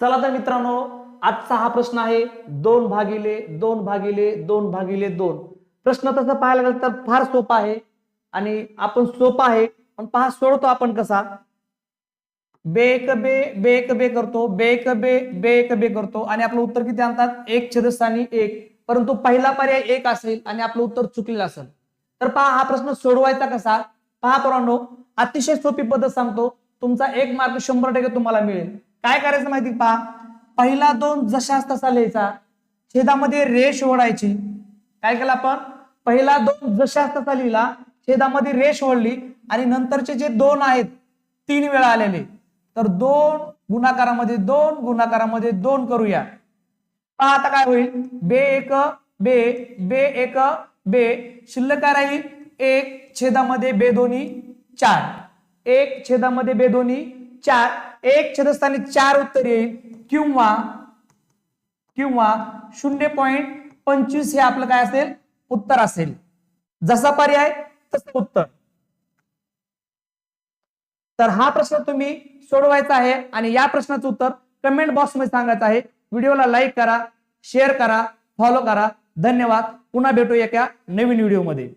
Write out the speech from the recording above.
चला तर मित्रांनो आजचा हा प्रश्न आहे दोन भागिले दोन भागिले दोन भागिले दोन. प्रश्न तसं पाहायला गेलं तर फार सोपा आहे आणि आपण सोपा आहे पण पहा सोडतो आपण कसा? बेक बे बेक बे करतो बेक बे बेक बे करतो. आणि आपलं उत्तर किती आणतात? एक छेदस्थानी एक. परंतु पहिला पर्याय एक असेल आणि आपलं उत्तर चुकलेलं असेल. तर पहा हा प्रश्न सोडवायचा कसा? पहा पोरांनो अतिशय सोपी पद्धत सांगतो. तुमचा एक मार्क शंभर टक्के तुम्हाला मिळेल. काय करायचं माहिती पहा? पहिला दोन जशाच तसा लिहायचा छेदामध्ये रेष ओढायची काय केलं आपण? पहिला दोन जशाच तसा लिहिला छेदामध्ये रेष ओढली आणि नंतरचे जे दोन आहेत तीन वेळा आलेले. तर दोन गुणाकारामध्ये दोन गुणाकारामध्ये दोन करूया. पहा आता काय होईल? बे एक बे बे एक बे. शिल्लक काय राहील? एक छेदामध्ये बे दोन्ही चार. एक छेदामध्ये बे दोन्ही चार. एक छेदस्थानी चार उत्तर येईल. किंवा किंवा शून्य पॉईंट पंचवीस हे आपलं काय असेल? उत्तर असेल. जसा पर्याय तसं उत्तर. तर हा प्रश्न तुम्ही सोडवायचा आहे आणि या प्रश्नाचं उत्तर कमेंट बॉक्समध्ये सांगायचं आहे. व्हिडिओला लाईक करा शेअर करा फॉलो करा. धन्यवाद. पुन्हा भेटू एका नवीन व्हिडिओमध्ये